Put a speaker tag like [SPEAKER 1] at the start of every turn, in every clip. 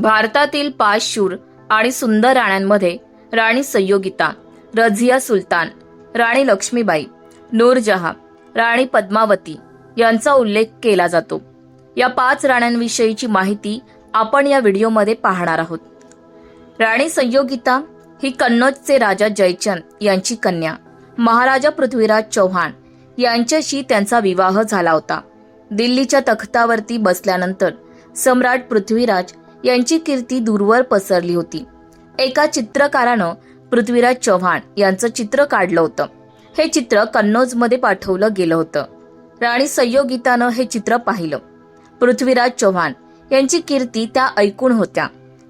[SPEAKER 1] भारतातील पाच शूर आणि सुंदर राण्यांमध्ये राणी संयोगिता रझिया सुलतान राणी लक्ष्मीबाई नूरजहा राणी पद्मावती यांचा उल्लेख केला जातो. या पाच राण्यांविषयीची माहिती आपण या व्हिडिओमध्ये पाहणार आहोत. राणी संयोगिता ही कन्नौजचे राजा जयचंद यांची कन्या. महाराजा पृथ्वीराज चौहान यांच्याशी त्यांचा विवाह झाला होता. दिल्लीच्या तख्तावरती बसल्यानंतर सम्राट पृथ्वीराज यांची कीर्ती दूरवर पसरली होती. एका चित्रकारानं पृथ्वीराज चव्हाण यांचं चित्र काढलं होतं. हे चित्र कन्नौजमध्ये पाठवलं गेलं होतं. राणी संयोगितानं हे चित्र पाहिलं. पृथ्वीराज चौहान यांची कीर्ती त्या ऐकून होत्या.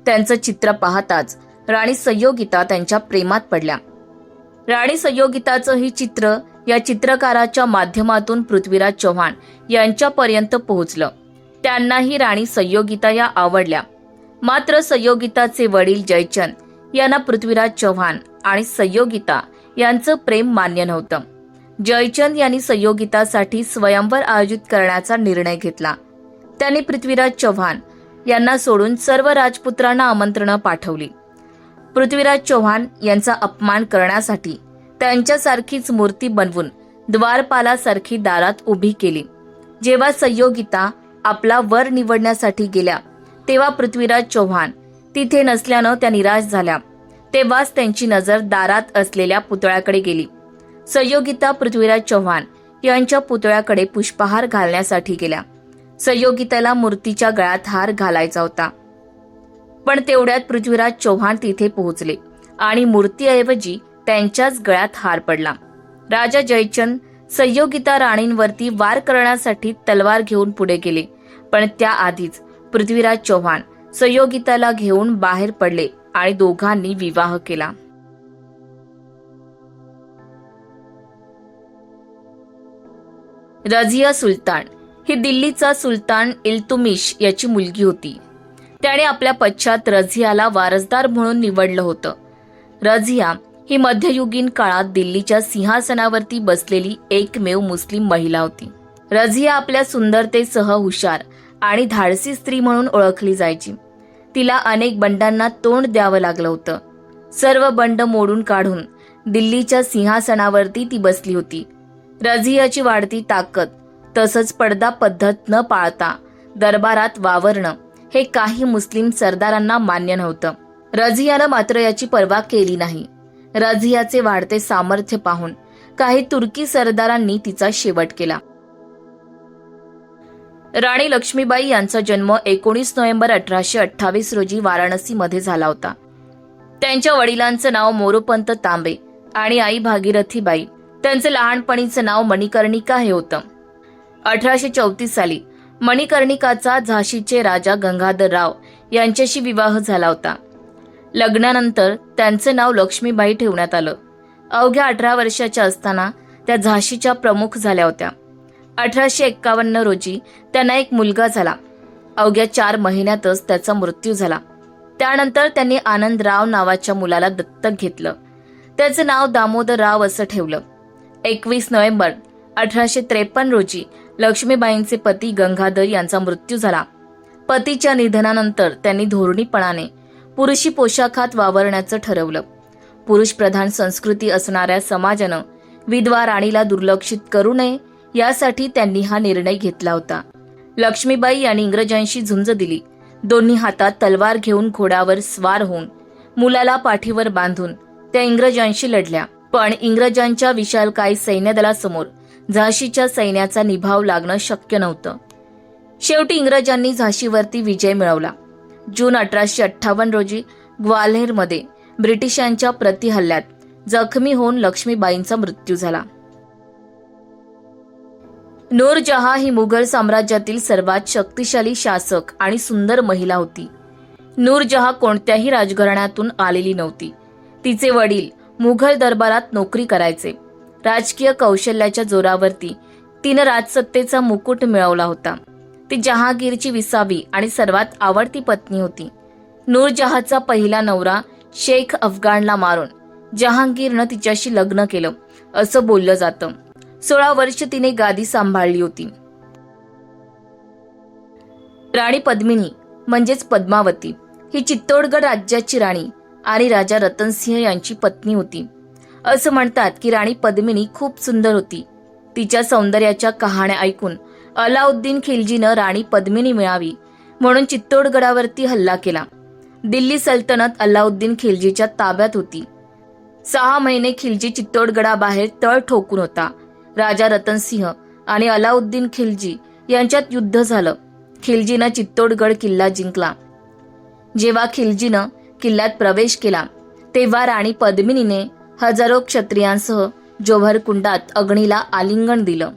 [SPEAKER 1] त्यांचं चित्र पाहताच राणी संयोगिता त्यांच्या प्रेमात पडल्या. राणी संयोगिताचं ही चित्र या चित्रकाराच्या माध्यमातून पृथ्वीराज चौहान यांच्यापर्यंत पोहोचलं. त्यांनाही राणी संयोगिता या आवडल्या. मात्र संयोगिताचे वडील जयचंद यांना पृथ्वीराज चव्हाण आणि संयोगिता यांचं प्रेम मान्य नव्हतं. जयचंद यांनी संयोगितासाठी स्वयंवर आयोजित करण्याचा निर्णय घेतला. त्यांनी पृथ्वीराज चव्हाण यांना सोडून सर्व राजपुत्रांना आमंत्रणं पाठवली. पृथ्वीराज चौहान यांचा अपमान करण्यासाठी त्यांच्यासारखीच मूर्ती बनवून द्वारपालासारखी दारात उभी केली. जेव्हा संयोगिता आपला वर निवडण्यासाठी गेल्या तेव्हा पृथ्वीराज चौहान. तिथे नसल्यानं त्या निराश झाल्या. तेव्हाच त्यांची नजर दारात असलेल्या पुतळ्याकडे गेली. संयोगिता पृथ्वीराज चौहान यांच्या पुतळ्याकडे पुष्पहार घालण्यासाठी गेल्या. संयोगिताला मूर्तीच्या गळ्यात हार घालायचा होता. पण तेवढ्यात पृथ्वीराज चौहान तिथे पोहोचले आणि मूर्तीऐवजी त्यांच्याच गळ्यात हार पडला. राजा जयचंद संयोगिता राणींवरती वार करण्यासाठी तलवार घेऊन पुढे गेले. पण त्याआधीच पृथ्वीराज चौहान संयोगिताला घेऊन बाहेर पडले आणि दोघांनी विवाह केला. रझिया सुलतान ही दिल्लीचा सुलतान इल्तुमिश याची मुलगी होती. त्याने आपल्या पश्चात रझियाला वारसदार म्हणून निवडलं होतं. रझिया ही मध्ययुगीन काळात दिल्लीच्या सिंहासनावरती बसलेली एकमेव मुस्लिम महिला होती. रझिया आपल्या सुंदरतेसह हुशार आणि धाडसी स्त्री म्हणून ओळखली जायची. तिला अनेक बंडांना तोंड द्यावं लागलं होतं. सर्व बंड मोडून काढून दिल्लीच्या सिंहासनावरती ती बसली होती. रझियाची वाढती ताकद तसंच पडदा पद्धत न पाळता दरबारात वावरणं हे काही मुस्लिम सरदारांना मान्य नव्हतं. रझियानं मात्र याची पर्वा केली नाही. रझियाचे वाढते सामर्थ्य पाहून काही तुर्की सरदारांनी तिचा शेवट केला. राणी लक्ष्मीबाई यांचा जन्म एकोणीस नोव्हेंबर अठराशे अठ्ठावीस रोजी वाराणसीमध्ये झाला होता. त्यांच्या वडिलांचं नाव मोरोपंत तांबे आणि आई भागीरथीबाई. त्यांचं लहानपणीचं नाव मणिकर्णिका हे होतं. अठराशे चौतीस साली मणिकर्णिकाचा झाशीचे राजा गंगाधरराव यांच्याशी विवाह झाला होता. लग्नानंतर त्यांचं नाव लक्ष्मीबाई ठेवण्यात आलं. अवघ्या अठरा वर्षाच्या असताना त्या झाशीच्या प्रमुख झाल्या होत्या. अठराशे एक्कावन्न रोजी त्यांना एक मुलगा झाला. अवघ्या चार महिन्यातच त्याचा मृत्यू झाला. त्यानंतर त्यांनी आनंदराव नावाच्या मुलाला दत्तक घेतलं. त्याचं नाव दामोदरराव असं ठेवलं. एकवीस नोव्हेंबर अठराशे त्रेपन्न रोजी लक्ष्मीबाईंचे पती गंगाधर यांचा मृत्यू झाला. पतीच्या निधनानंतर त्यांनी धोरणीपणाने पुरुषी पोशाखात वावरण्याचं ठरवलं. पुरुष प्रधान संस्कृती असणाऱ्या समाजानं विधवा राणीला दुर्लक्षित करू नये यासाठी त्यांनी हा निर्णय घेतला होता. लक्ष्मीबाई यांनी इंग्रजांशी झुंज दिली. दोन्ही हातात तलवार घेऊन घोड्यावर स्वार होऊन मुलाला पाठीवर बांधून त्या इंग्रजांशी लढल्या. पण इंग्रजांच्या विशालकाय सैन्यदलासमोर झाशीच्या सैन्याचा निभाव लागणं शक्य नव्हतं. शेवटी इंग्रजांनी झाशीवरती विजय मिळवला. जून अठराशे अठ्ठावन्न रोजी ग्वाल्हेरमध्ये ब्रिटिशांच्या प्रतिहल्ल्यात जखमी होऊन लक्ष्मीबाईंचा मृत्यू झाला. नूरजहा ही मुघल साम्राज्यातील सर्वात शक्तिशाली शासक आणि सुंदर महिला होती. नूरजहा कोणत्याही राजघराण्यातून आलेली नव्हती. तिचे वडील मुघल दरबारात नोकरी करायचे. राजकीय कौशल्याच्या जोरावरती तिनं राजसत्तेचा मुकुट मिळवला होता. ती जहांगीरची विसावी आणि सर्वात आवडती पत्नी होती. नूरजहाचा पहिला नवरा शेख अफगाणला मारून जहांगीरनं तिच्याशी लग्न केलं असं बोललं जातं. सोळा वर्ष तिने गादी सांभाळली होती. राणी पद्मिनी म्हणजेच पद्मावती ही चित्तोडगड राज्याची राणी आणि राजा रतनसिंह यांची पत्नी होती. असं म्हणतात की राणी पद्मिनी खूप सुंदर होती. तिच्या सौंदर्याच्या कहाण्या ऐकून अलाउद्दीन खिलजीनं राणी पद्मिनी मिळावी म्हणून चित्तोडगडावरती हल्ला केला. दिल्ली सल्तनत अल्लाउद्दीन खिलजीच्या ताब्यात होती. सहा महिने खिलजी चित्तोडगडाबाहेर तळ ठोकून होता. राजा रतनसिंह आणि अलाउद्दीन खिलजी यांच्यात युद्ध झालं. खिलजीनं चित्तोडगड किल्ला जिंकला. जेव्हा खिलजीनं किल्ल्यात प्रवेश केला तेव्हा राणी पद्मिनीने हजारो क्षत्रियांसह जोहर कुंडात अग्नीला आलिंगन दिलं.